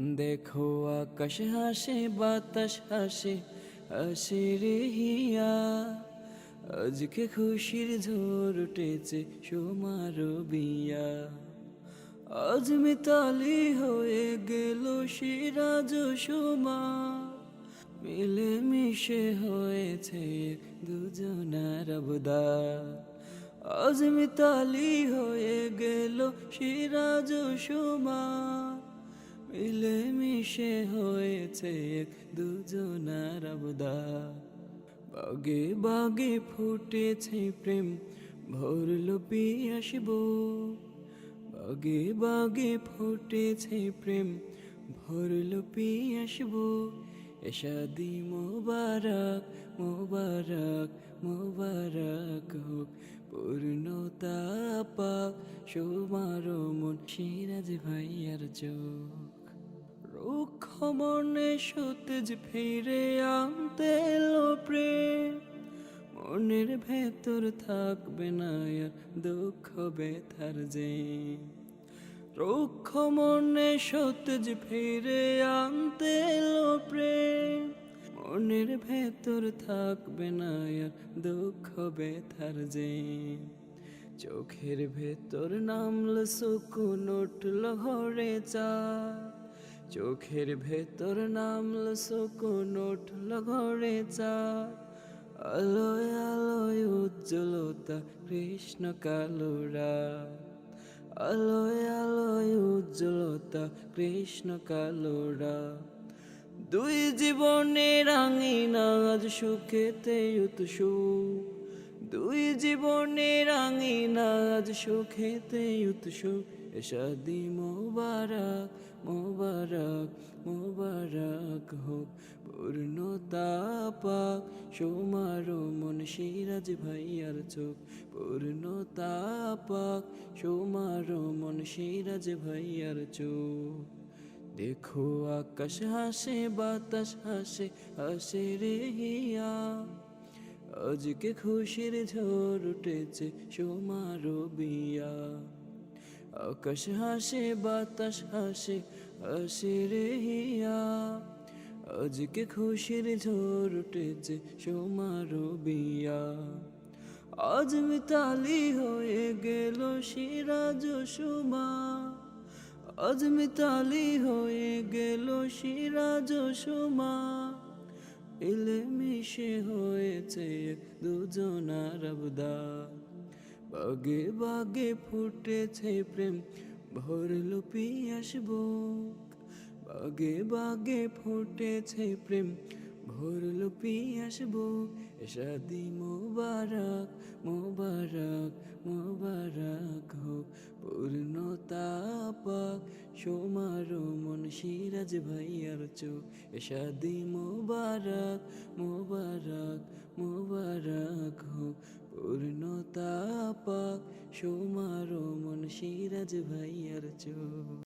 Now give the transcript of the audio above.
দেখো আকাশ হাসে, বাতাস হাসে হাসে রে হিয়া। আজকে খুশির ঝড় উঠেছে সোমার বিয়া। আজ মিতালি হয়ে গেল সিরাজ সোমা। মিলে মিশে হয়েছে দুজনার অবদার আজ মিতালি হয়ে গেল সিরাজ সোমা। মিলে মিশে হয়েছে এক দুজনার অবদার বাগে বাগে ফুটেছে প্রেম ভরল আসব। বাগে বাগে ফুটেছে প্রেম ভরল আসব। এসাদি মোবারক মোবারক মোবারক হোক, পূর্ণতা পাক সোমার মন সিরাজ ভাইয়ার চোখ। রুক্ষ মনে সতেজ ফিরে আনতে এলো মনের ভেতর থাকবে না আর দুঃখ ব্যথার যে। রুক্ষ মনে সতেজ ফিরে আনতে মনের ভেতর থাকবে না আর দুঃখ ব্যথার যে। চোখের ভেতর নামল সুকুন উঠল ঘরে চা। চোখের ভেতর নামল সুকুন উঠল ঘরে চা আলোয় আলোয় উজ্জ্বলতা, কৃষ্ণ কালোরা আলোয় আলোয় উজ্জ্বলতা, কৃষ্ণ কালোরা দুই জীবনে রাঙিনা আজ সুখেতে উৎসু দুই জীবনে রাঙিনা আজ সুখেতে উৎসু এসাদি মোবারক মোবারক মোবারক হোক। পূর্ণতা পাক, সোমার মন সিরাজ ভাইয়ার চোখ। পূর্ণতা পাক, সোমার মন সিরাজ ভাইয়ার চোখ। দেখো আকাশ হাসে, বাতাস হাসে হাসে রে হিয়া। আজকে খুশির ঝড় উঠেছে, সোমার বিয়া। আকাশ হাসে, বাতাস হাসে হাসে রে হিয়া। আজকে খুশির ঝড় উঠেছে সোমার বিয়া আজ মিতালি হয়ে গেল সিরাজ সুমা। আজ মিতালি হয়ে গেল সিরাজ সুমা। এলে মিশে হয়েছে দুজনার আবদার। বাগে বাগে ফুটেছে প্রেম, ভোর লুপি বুক বাগে বাগে ফুটেছে প্রেম, ভোর লুপি বুক এসাদি মোবারক মোবারক মোবারক হোক সোমার মন সিরাজ ভাইয়ার চোখ। এসাদি মোবারক মোবারক মোবারক হোক। পূর্ণতা পাক সোমার মন সিরাজ ভাইয়ার চোখ।